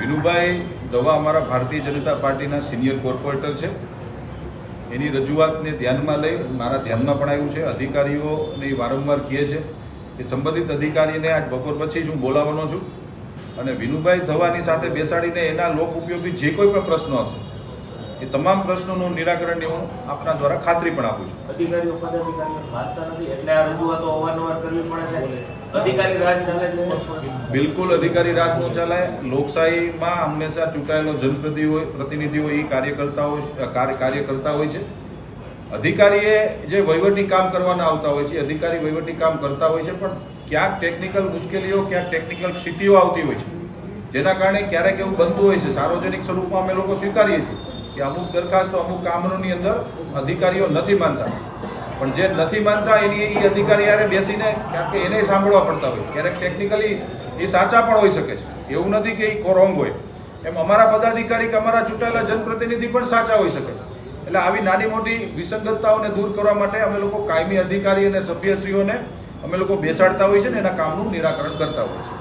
વિનુભાઈ દવા અમારા ભારતીય જનતા પાર્ટીના સિનિયર કોર્પોરેટર છે. એની રજૂઆતને ધ્યાનમાં લઈ મારા ધ્યાનમાં પણ આવ્યું છે. અધિકારીઓને વારંવાર કહે છે કે સંબંધિત અધિકારીને આજ બપોર પછી જ હું બોલાવવાનો છું અને વિનુભાઈ ધવાની સાથે બેસાડીને એના લોક ઉપયોગી જે કોઈ પણ પ્રશ્નો હશે, એ તમામ પ્રશ્નોનું નિરાકરણની હું આપના દ્વારા ખાતરી પણ આપું છું. અધિકારીઓ, પદાધિકારીઓ નથી, એટલે આ રજૂઆતો અવારનવાર કરવી પડે છે. અધિકારી રાજ ચાલે બિલકુલ અધિકારી રાજ ન ચાલે લોકશાહીમાં હંમેશા ચૂંટાયેલો જનપ્રતિ હોય પ્રતિનિધિ હોય એ કાર્ય કરતા હોય કાર્ય કરતા હોય છે. અધિકારીએ જે વહીવટી કામ કરવાના આવતા હોય છે અધિકારી વહીવટી કામ કરતા હોય છે, પણ ક્યાંક ટેકનિકલ મુશ્કેલીઓ, ક્યાંક ટેકનિકલ સ્થિતિઓ આવતી હોય છે. જેના કારણે ક્યારેક એવું બનતું હોય છે. સાર્વજનિક સ્વરૂપમાં અમે લોકો સ્વીકારીએ છીએ કે અમુક દરખાસ્તો અમુક કામોની અંદર અધિકારીઓ નથી માનતા. પણ જે નથી માનતા એની એ અધિકારી યારે બેસીને ક્યાંક એને સાંભળવા પડતા હોય. ક્યારેક ટેકનિકલી એ સાચા પણ હોઈ શકે છે. એવું નથી કે એ રોંગ હોય. એમ અમારા પદાધિકારી કે અમારા ચૂંટાયેલા જનપ્રતિનિધિ પણ સાચા હોઈ શકે. એટલે આવી નાની મોટી વિસંગતતાઓને દૂર કરવા માટે અમે લોકો કાયમી અધિકારી અને સભ્યશ્રીઓને અમે લોકો બેસાડતા હોય છે ને એના કામનું નિરાકરણ કરતા હોય છે